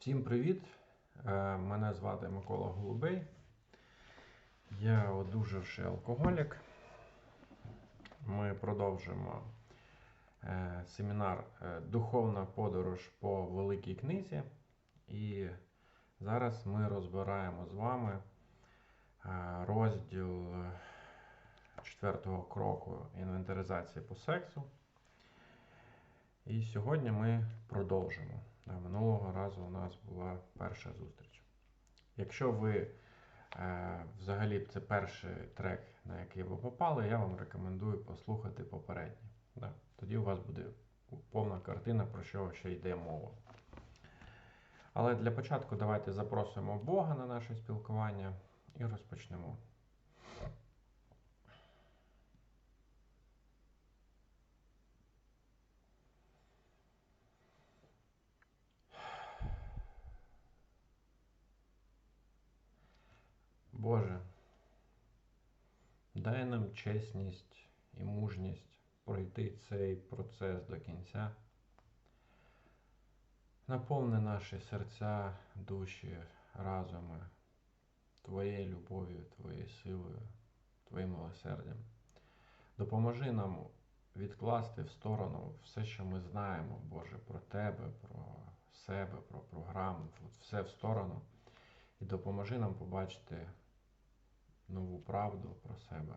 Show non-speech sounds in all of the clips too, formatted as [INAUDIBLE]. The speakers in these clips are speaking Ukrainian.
Всім привіт! Е, Мене звати Микола Голубей. Я одужавший алкоголік. Ми продовжимо е, семінар е, Духовна подорож по великій книзі. І зараз ми розбираємо з вами розділ четвертого кроку інвентаризації по сексу. І сьогодні ми продовжимо. Да, Минулого разу у нас була перша зустріч. Якщо ви е, взагалі це перший трек, на який ви попали, я вам рекомендую послухати попередній. Да. Тоді у вас буде повна картина, про що ще йде мова. Але для початку давайте запросимо Бога на наше спілкування і розпочнемо. Боже, дай нам чесність і мужність пройти цей процес до кінця. Наповни наші серця, душі, разуми Твоєю любов'ю, Твоєю силою, Твоїм милосердям. Допоможи нам відкласти в сторону все, що ми знаємо, Боже, про Тебе, про себе, про програму, все в сторону. І допоможи нам побачити нову правду про себе,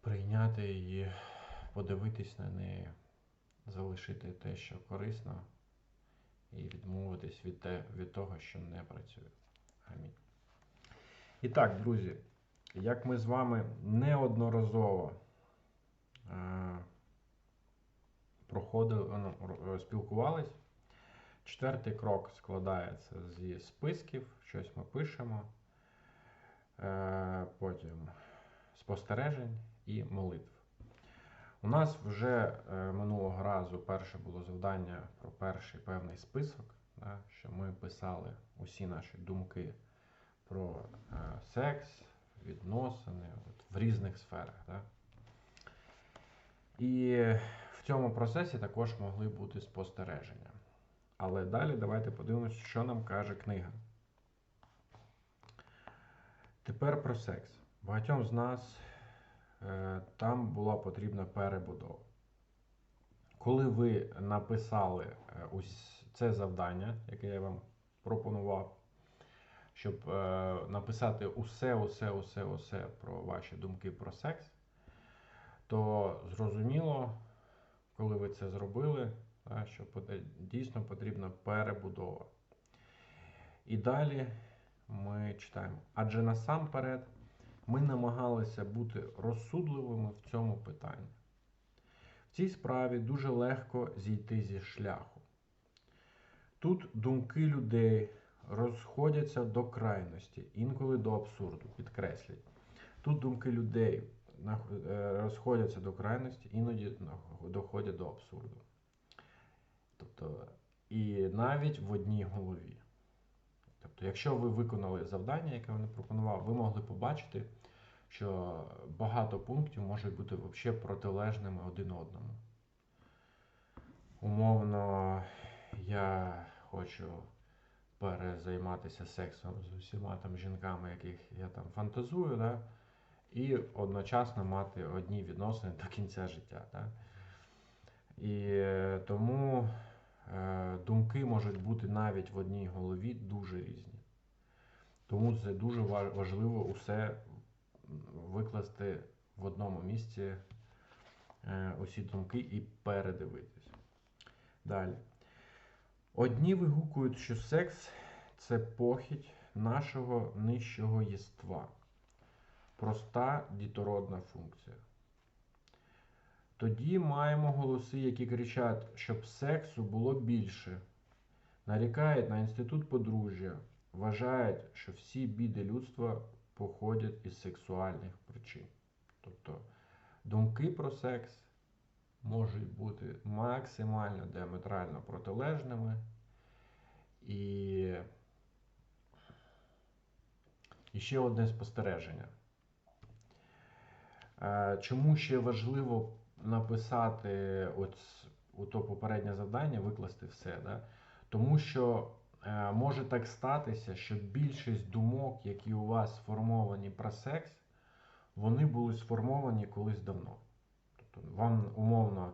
прийняти її, подивитись на неї, залишити те, що корисно, і відмовитись від, те, від того, що не працює. Амінь. І так, друзі, як ми з вами неодноразово е, проходили, ну, спілкувались, Четвертий крок складається зі списків, щось ми пишемо, е, потім спостережень і молитв. У нас вже е, минулого разу перше було завдання про перший певний список, що ми писали усі наші думки про е, секс, відносини от, в різних сферах. І в цьому процесі також могли бути спостереження. Але далі давайте подивимося, що нам каже книга. Тепер про секс. Багатьом з нас е, там була потрібна перебудова. Коли ви написали е, ось це завдання, яке я вам пропонував, щоб е, написати усе, усе, усе, усе про ваші думки про секс, то зрозуміло, коли ви це зробили, що дійсно потрібна перебудова. І далі ми читаємо. Адже насамперед ми намагалися бути розсудливими в цьому питанні. В цій справі дуже легко зійти зі шляху. Тут думки людей розходяться до крайності, інколи до абсурду, підкреслюють. Тут думки людей е, розходяться до крайності, іноді доходять до абсурду. Тобто, і навіть в одній голові. Тобто, якщо ви виконали завдання, яке вони пропонував, ви могли побачити, що багато пунктів можуть бути взагалі протилежними один одному. Умовно, я хочу перезайматися сексом з усіма там жінками, яких я там фантазую, да? і одночасно мати одні відносини до кінця життя. Да? І е, тому думки можуть бути навіть в одній голові дуже різні. Тому це дуже важливо усе викласти в одному місці е, усі думки і передивитись. Далі. Одні вигукують, що секс це похідь нашого нижчого єства. Проста дітородна функція. Тоді маємо голоси, які кричать, щоб сексу було більше, нарікають на інститут подружжя, вважають, що всі біди людства походять із сексуальних причин. Тобто думки про секс можуть бути максимально діаметрально протилежними. І, і ще одне спостереження. Е, чому ще важливо написати от у то попереднє завдання викласти все. Да? Тому що е, може так статися, що більшість думок, які у вас сформовані про секс, вони були сформовані колись давно. Тобто вам умовно,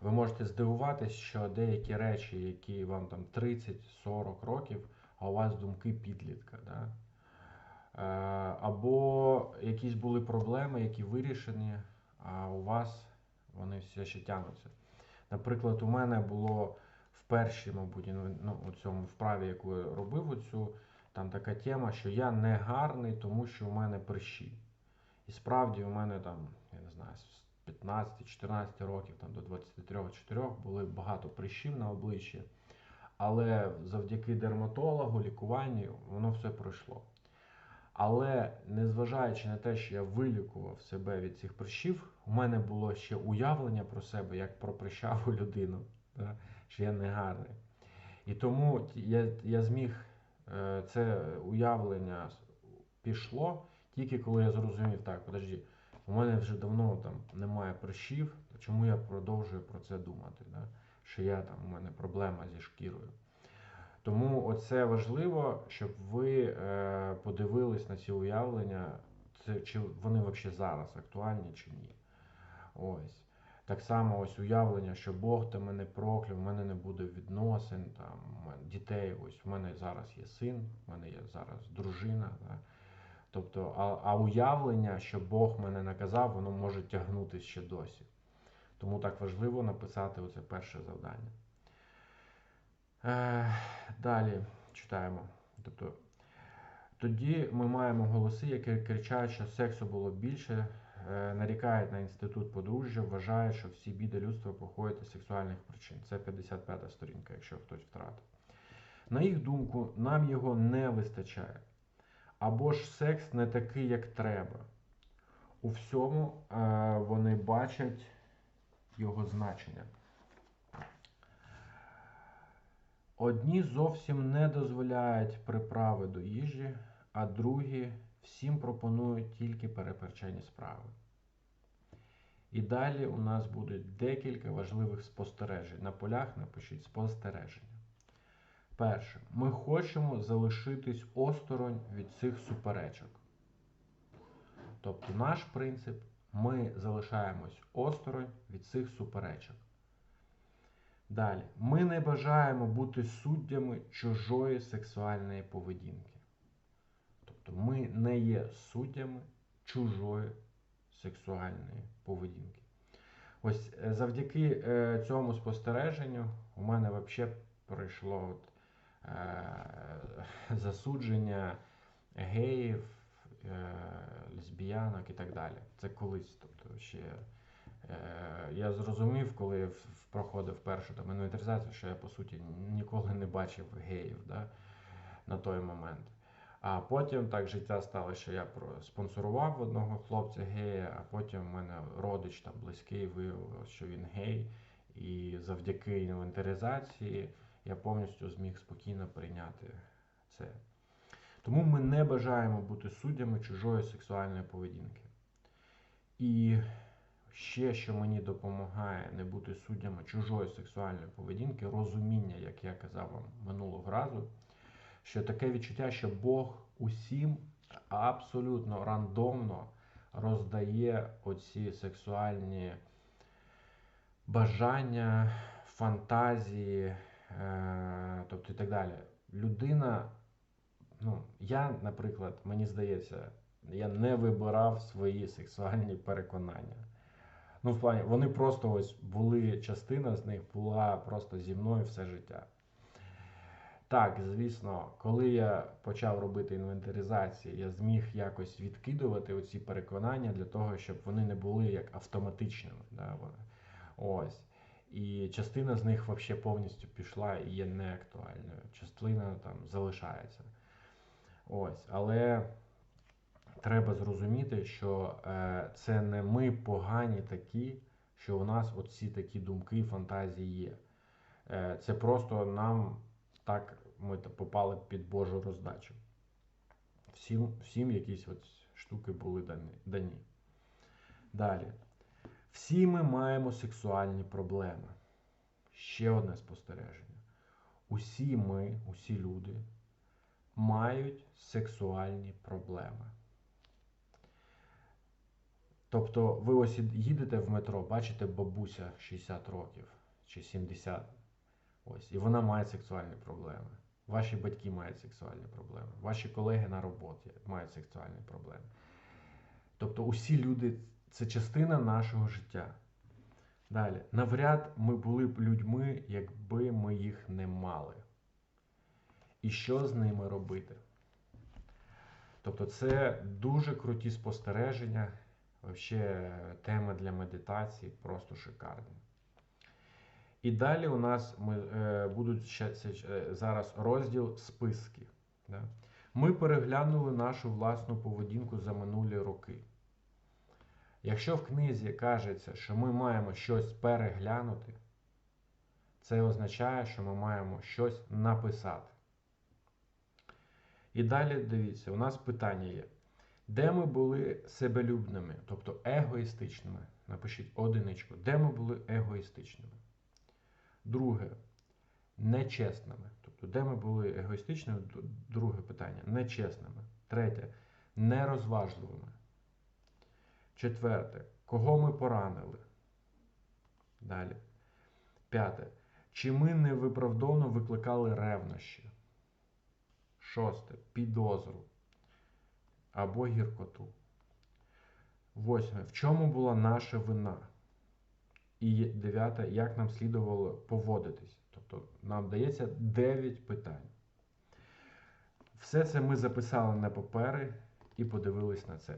ви можете здивуватись, що деякі речі, які вам там 30-40 років, а у вас думки підлітка. Да? Е, Або якісь були проблеми, які вирішені, а у вас вони все ще тягнуться. Наприклад, у мене було в першій, мабуть, ну, у цьому вправі, яку я робив, оцю, там така тема, що я не гарний, тому що у мене прищі. І справді у мене там, я не знаю, з 15-14 років там, до 23-4 були багато прищів на обличчі. Але завдяки дерматологу, лікуванню, воно все пройшло. Але незважаючи на те, що я вилікував себе від цих прищів, у мене було ще уявлення про себе як про прищаву [LAUGHS] людину, да? що я не гарний. І тому я я зміг е, це уявлення пішло тільки коли я зрозумів, так, подожди, у мене вже давно там немає прищів, то чому я продовжую про це думати? Да? Що я там, у мене проблема зі шкірою. Тому оце важливо, щоб ви е, подивились на ці уявлення, це, чи вони взагалі зараз актуальні чи ні. Ось. Так само ось уявлення, що Бог та мене прокляв, в мене не буде відносин, там, дітей. Ось в мене зараз є син, в мене є зараз дружина. Да? Тобто, а, а уявлення, що Бог мене наказав, воно може тягнути ще досі. Тому так важливо написати оце перше завдання. Е, Далі читаємо. Тобто, Тоді ми маємо голоси, які кричать, що сексу було більше, нарікають на інститут подружжя, вважають, що всі біди людства походять із сексуальних причин. Це 55 сторінка, якщо хтось втратив. На їх думку, нам його не вистачає. Або ж секс не такий, як треба. У всьому е, вони бачать його значення. Одні зовсім не дозволяють приправи до їжі, а другі всім пропонують тільки переперчені справи. І далі у нас будуть декілька важливих спостережень. На полях напишіть спостереження. Перше, ми хочемо залишитись осторонь від цих суперечок. Тобто наш принцип ми залишаємось осторонь від цих суперечок. Далі, ми не бажаємо бути суддями чужої сексуальної поведінки. Тобто ми не є суддями чужої сексуальної поведінки. Ось е, завдяки е, цьому спостереженню у мене взагалі пройшло от, е, [LAUGHS] засудження геїв, е, лесбіянок і так далі. Це колись. Тобто ще е, я зрозумів, коли проходив першу там інвентаризацію, що я по суті ніколи не бачив геїв да, на той момент. А потім так життя стало, що я спонсорував одного хлопця гея, а потім в мене родич там близький виявив, що він гей. І завдяки інвентаризації я повністю зміг спокійно прийняти це. Тому ми не бажаємо бути суддями чужої сексуальної поведінки. І ще, що мені допомагає не бути суддями чужої сексуальної поведінки, розуміння, як я казав вам минулого разу, що таке відчуття, що Бог усім абсолютно рандомно роздає оці сексуальні бажання, фантазії, е, тобто і так далі. Людина, ну, я, наприклад, мені здається, я не вибирав свої сексуальні переконання. Ну, в плані, вони просто ось були, частина з них була просто зі мною все життя. Так, звісно, коли я почав робити інвентаризацію, я зміг якось відкидувати оці переконання для того, щоб вони не були як автоматичними. Да, Ось. І частина з них взагалі повністю пішла і є неактуальною. Частина там залишається. Ось. Але треба зрозуміти, що е, це не ми погані такі, що у нас оці такі думки фантазії є. Е, Це просто нам так ми попали під Божу роздачу. Всім всім якісь от штуки були дані. Далі. Всі ми маємо сексуальні проблеми. ще одне спостереження. Усі ми, усі люди мають сексуальні проблеми. Тобто ви ось їдете в метро, бачите бабуся 60 років чи 70, ось, і вона має сексуальні проблеми. Ваші батьки мають сексуальні проблеми, ваші колеги на роботі мають сексуальні проблеми. Тобто усі люди це частина нашого життя. Далі, навряд ми були б людьми, якби ми їх не мали. І що з ними робити? Тобто, це дуже круті спостереження. Вообще тема для медитації просто шикарні. І далі у нас ми, е, будуть ще е, зараз розділ списки. Да? Ми переглянули нашу власну поведінку за минулі роки. Якщо в книзі кажеться, що ми маємо щось переглянути, це означає, що ми маємо щось написати. І далі дивіться, у нас питання є. Де ми були себелюбними, тобто егоїстичними? Напишіть одиничку. Де ми були егоїстичними? Друге, нечесними. Тобто, де ми були егоїстичними? Друге питання. Нечесними. Третє нерозважливими. Четверте. Кого ми поранили? Далі. П'яте. Чи ми невиправдовно викликали ревнощі? Шосте. Підозру або гіркоту. Восьме. В чому була наша вина? І дев'яте, як нам слідувало поводитись. Тобто нам дається 9 питань. Все це ми записали на папери і подивились на це.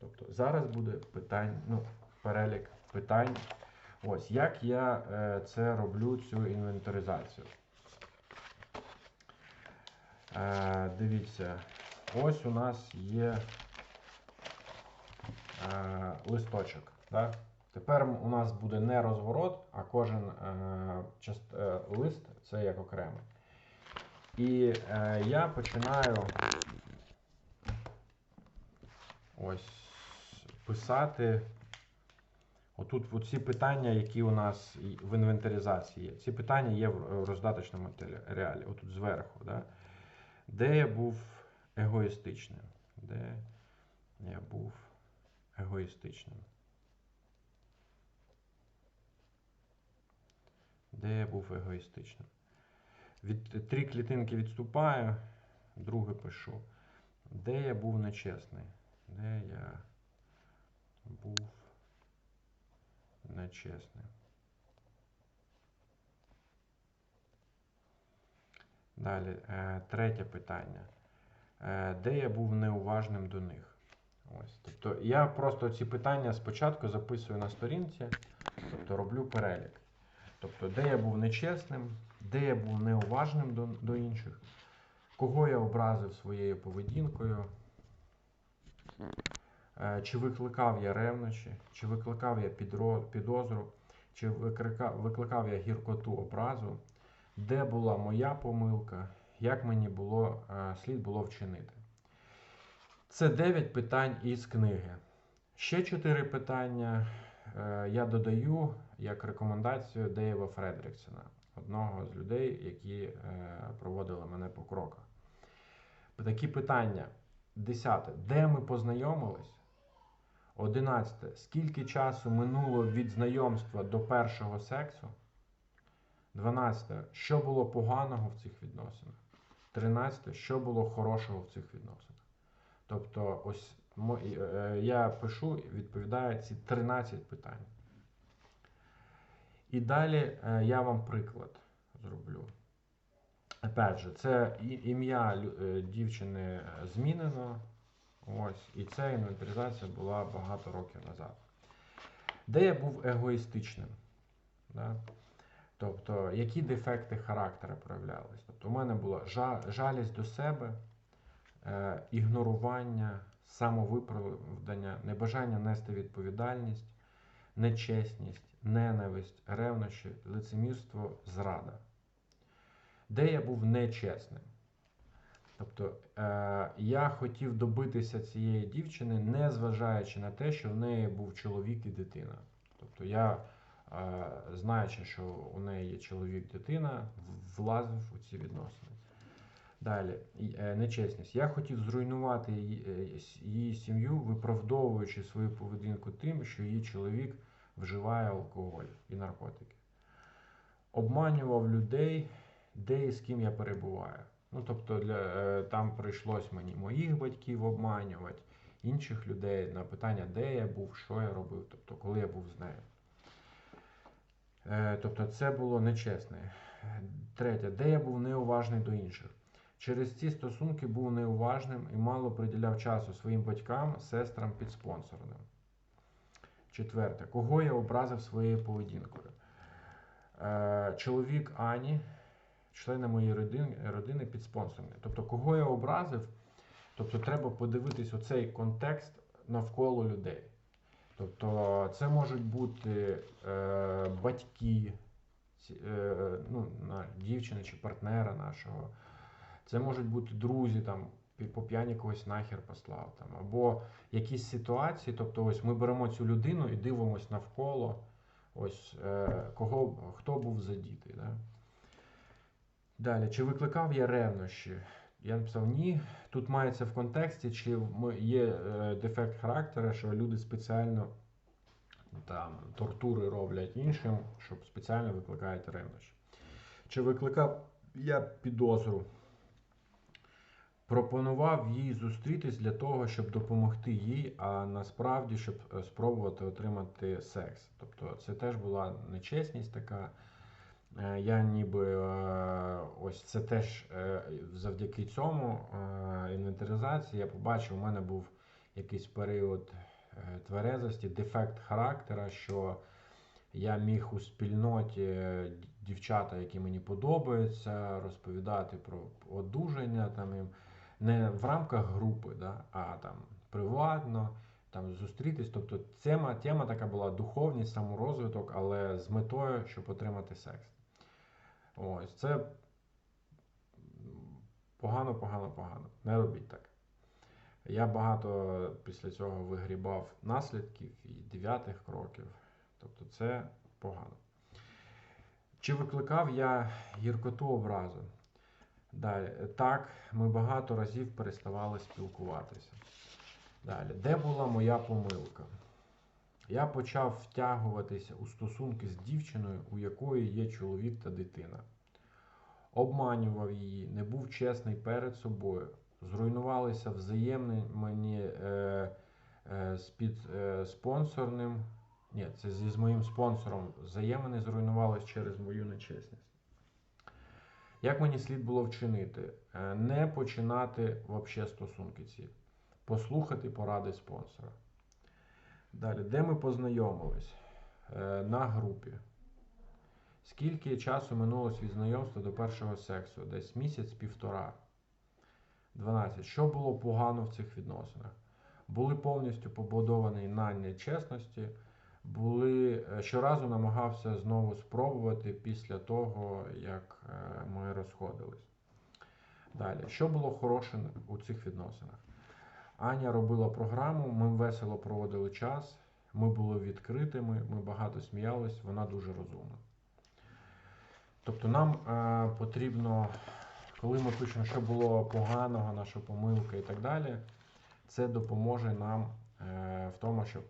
Тобто зараз буде питань, ну, перелік питань. Ось, як я е, це роблю, цю інвентаризацію. Е, дивіться, ось у нас є е, листочок. Да? Тепер у нас буде не розворот, а кожен е, част, е, лист це як окремий. І е, я починаю ось писати. Отут ці питання, які у нас в інвентаризації є. Ці питання є в роздаточному матеріалі, отут зверху. Да? Де я був егоїстичним? Де я був егоїстичним? Де я був егоїстичним? Від три клітинки відступаю, друге пишу. Де я був нечесний? Де я був нечесним? Далі, е, третє питання. Е, де я був неуважним до них? Ось. Тобто я просто ці питання спочатку записую на сторінці, тобто роблю перелік. Тобто, де я був нечесним, де я був неуважним до, до інших, кого я образив своєю поведінкою, е, чи викликав я ревнощі, чи викликав я підозру, чи викликав, я гіркоту образу, де була моя помилка, як мені було, е, слід було вчинити. Це 9 питань із книги. Ще 4 питання я додаю як рекомендацію Дейва Фредріксона, одного з людей, які е, проводили мене по кроках. Такі питання. 10. Де ми познайомились? 11. Скільки часу минуло від знайомства до першого сексу? 12. Що було поганого в цих відносинах? 13. Що було хорошого в цих відносинах? Тобто, ось е, я пишу, відповідаю ці 13 питань. І далі е, я вам приклад зроблю. Опять же, це ім'я е, дівчини змінено. Ось, І ця інвентаризація була багато років назад. Де я був егоїстичним? Да? Тобто, які дефекти характера проявлялись? Тобто, у мене була жалість до себе, е, ігнорування, самовиправдання, небажання нести відповідальність, нечесність, ненависть, ревнощі, лицемірство, зрада. Де я був нечесним? Тобто е, я хотів добитися цієї дівчини, не зважаючи на те, що в неї був чоловік і дитина. Тобто я е, знаючи, що у неї є чоловік, дитина, влазив у ці відносини. Далі, е, нечесність. Я хотів зруйнувати її, е, її сім'ю, виправдовуючи свою поведінку тим, що її чоловік вживає алкоголь і наркотики. Обманював людей, де і з ким я перебуваю. Ну, тобто, для, е, там прийшлось мені моїх батьків обманювати, інших людей на питання, де я був, що я робив, тобто, коли я був з нею. Тобто, це було нечесне. Третє, де я був неуважний до інших. Через ці стосунки був неуважним і мало приділяв часу своїм батькам, сестрам підспонсорним. Четверте, кого я образив своєю поведінкою? Е, чоловік Ані, члени моєї родини, родини підспонсорні. Тобто, кого я образив, тобто треба подивитись оцей контекст навколо людей. Тобто, це можуть бути е, батьки е, ну, дівчини чи партнера нашого. Це можуть бути друзі, там, по п'яні когось нахер послав. Там, або якісь ситуації. Тобто, ось ми беремо цю людину і дивимося навколо, ось, е, кого, хто був задітий. Да? Далі, чи викликав я ревнощі? Я написав ні. Тут мається в контексті, чи є е, дефект характера, що люди спеціально там тортури роблять іншим, щоб спеціально викликають ревнощі. Чи викликав я підозру? Пропонував їй зустрітись для того, щоб допомогти їй, а насправді, щоб е, спробувати отримати секс. Тобто це теж була нечесність така. Е, Я ніби е, ось це теж завдяки цьому інвентаризації я побачив, у мене був якийсь період тверезості, дефект характера, що я міг у спільноті дівчата, які мені подобаються, розповідати про одужання там їм не в рамках групи, да, а там приватно, там зустрітись. Тобто тема, тема така була духовність, саморозвиток, але з метою, щоб отримати секс. Ось це погано, погано, погано. Не робіть так. Я багато після цього вигрібав наслідків і дев'ятих кроків. Тобто це погано. Чи викликав я гіркоту образу? Далі. Так, ми багато разів переставали спілкуватися. Далі. Де була моя помилка? Я почав втягуватися у стосунки з дівчиною, у якої є чоловік та дитина. Обманював її, не був чесний перед собою. Зруйнувалися взаємні мені е, е, з під е, спонсорним. Ні, це зі з моїм спонсором. Взаємини зруйнувались через мою нечесність. Як мені слід було вчинити? Е, Не починати взагалі стосунки ці. Послухати поради спонсора. Далі, де ми познайомились? Е, На групі. Скільки часу минулось від знайомства до першого сексу? Десь місяць-півтора. 12. Що було погано в цих відносинах? Були повністю побудовані на нечесності, були е, щоразу намагався знову спробувати після того, як е, ми розходились. Далі, що було хороше у цих відносинах? Аня робила програму, ми весело проводили час, ми були відкритими, ми багато сміялись, вона дуже розумна. Тобто нам е, потрібно, коли ми пишемо, що було поганого, наша помилка і так далі, це допоможе нам е, в тому, щоб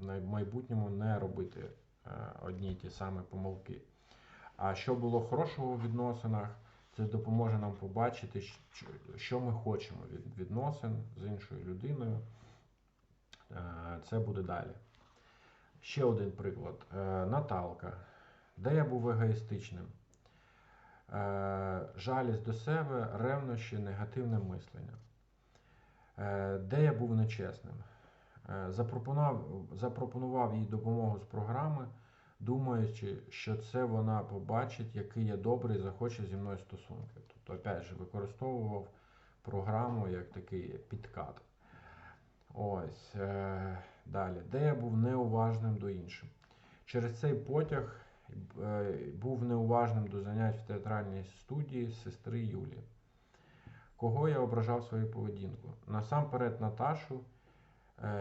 в майбутньому не робити е, одні й ті самі помилки. А що було хорошого у відносинах, це допоможе нам побачити, що ми хочемо від відносин з іншою людиною. Е, Це буде далі. Ще один приклад. Е, Наталка. Де я був егоїстичним? Жалість до себе, ревнощі, негативне мислення. Де я був нечесним? Е, Запропонував, запропонував їй допомогу з програми, думаючи, що це вона побачить, який я добрий, захоче зі мною стосунки. Тобто, опять же, використовував програму як такий підкат. Ось. Е, далі. Де я був неуважним до інших. Через цей потяг е, був неуважним до занять в театральній студії сестри Юлі. Кого я ображав свою поведінку? Насамперед Наташу,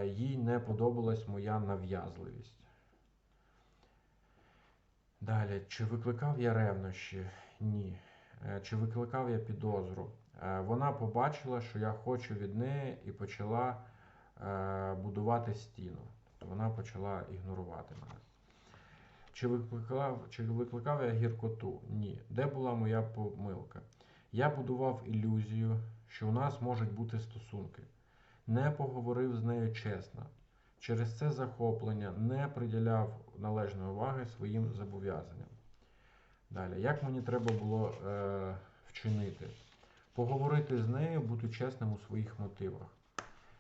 їй не подобалась моя нав'язливість. Далі, чи викликав я ревнощі? Ні. Е, Чи викликав я підозру? Е, Вона побачила, що я хочу від неї і почала е, будувати стіну. Тобто вона почала ігнорувати мене. Чи викликав, чи викликав я гіркоту? Ні. Де була моя помилка? Я будував ілюзію, що у нас можуть бути стосунки. Не поговорив з нею чесно. Через це захоплення не приділяв належної уваги своїм зобов'язанням. Далі, як мені треба було е, вчинити? Поговорити з нею, бути чесним у своїх мотивах.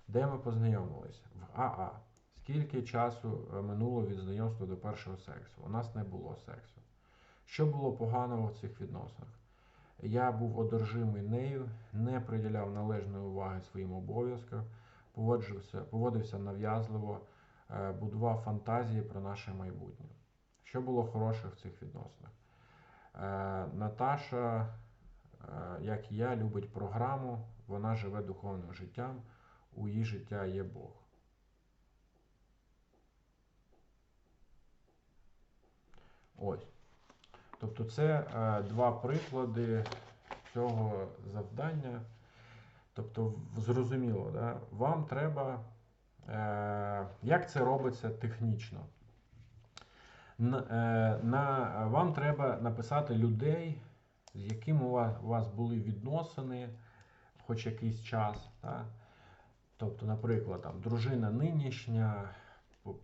Де ми познайомилися? В АА. Скільки часу е, минуло від знайомства до першого сексу? У нас не було сексу. Що було поганого в цих відносинах? Я був одержимий нею, не приділяв належної уваги своїм обов'язкам, поводився нав'язливо, е, будував фантазії про наше майбутнє. Що було хороше в цих відносинах? Е, Наташа, е, як і я, любить програму, вона живе духовним життям, у її життя є Бог. Ось. Тобто це е, два приклади цього завдання. Тобто, зрозуміло, да? вам треба, е, як це робиться технічно? На, е, на, вам треба написати людей, з якими у вас, у вас були відносини хоч якийсь час. Да? Тобто, наприклад, там, дружина нинішня,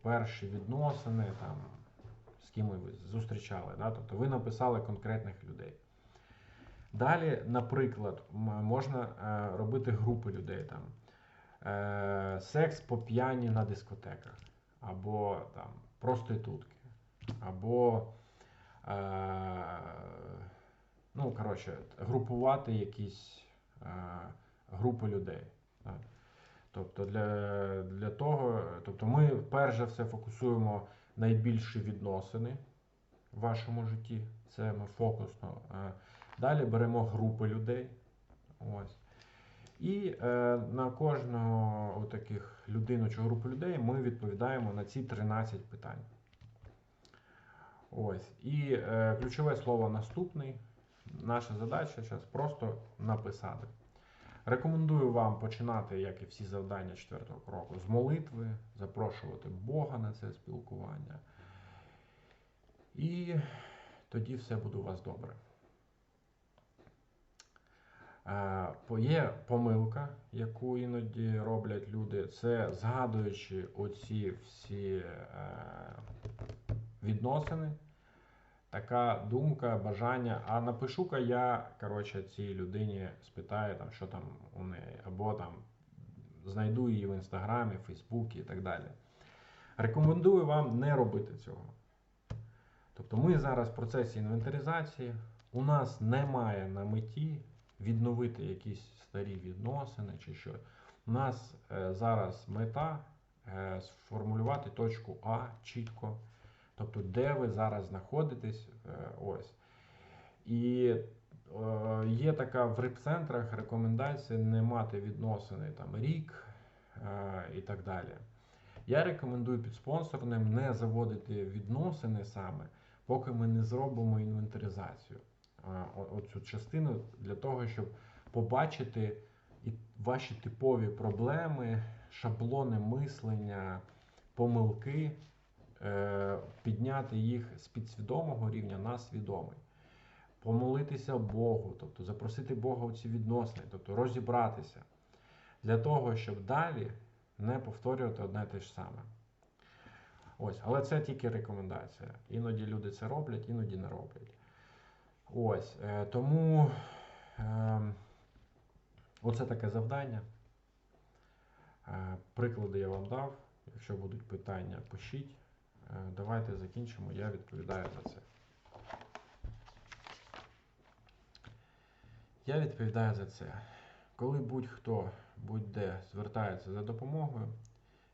перші відносини, там, з ким ви зустрічали. Да? Тобто ви написали конкретних людей. Далі, наприклад, можна е, робити групи людей там. Е, секс по п'яні на дискотеках, або там проститутки, або е, ну, коротше, групувати якісь групи людей. Тобто для, для того, тобто ми перш за все фокусуємо найбільші відносини в вашому житті. Це ми фокусно. Е, Далі беремо групи людей. Ось. І е, на кожного таких людину чи групу людей ми відповідаємо на ці 13 питань. Ось. І е, ключове слово наступний. Наша задача зараз просто написати. Рекомендую вам починати, як і всі завдання четвертого кроку, з молитви, запрошувати Бога на це спілкування. І тоді все буде у вас добре. Е, Є помилка, яку іноді роблять люди, це згадуючи оці всі е, відносини, така думка, бажання, а напишу-ка я, коротше, цій людині спитаю, там, що там у неї, або там знайду її в інстаграмі, Фейсбуці і так далі. Рекомендую вам не робити цього. Тобто ми зараз в процесі інвентаризації, у нас немає на меті відновити якісь старі відносини чи що. У нас е, зараз мета е, сформулювати точку А чітко. Тобто, де ви зараз знаходитесь, е, ось. І е, є така в реп-центрах рекомендація не мати відносини там рік е, і так далі. Я рекомендую під спонсорним не заводити відносини саме, поки ми не зробимо інвентаризацію. Оцю частину для того, щоб побачити ваші типові проблеми, шаблони мислення, помилки, підняти їх з підсвідомого рівня на свідомий. Помолитися Богу, тобто запросити Бога у ці відносини, тобто розібратися для того, щоб далі не повторювати одне те ж саме. Ось, але це тільки рекомендація. Іноді люди це роблять, іноді не роблять. Ось, е, тому е, оце таке завдання. Е, приклади я вам дав. Якщо будуть питання, пишіть. Е, давайте закінчимо, я відповідаю за це. Я відповідаю за це. Коли будь-хто будь-де звертається за допомогою,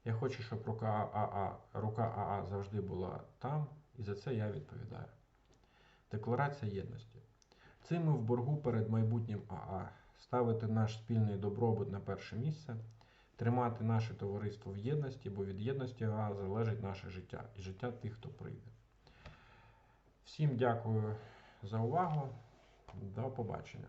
я хочу, щоб рука АА, рука АА завжди була там, і за це я відповідаю. Декларація єдності. Цим ми в боргу перед майбутнім АА ставити наш спільний добробут на перше місце, тримати наше товариство в єдності, бо від єдності залежить наше життя і життя тих, хто прийде. Всім дякую за увагу. До побачення.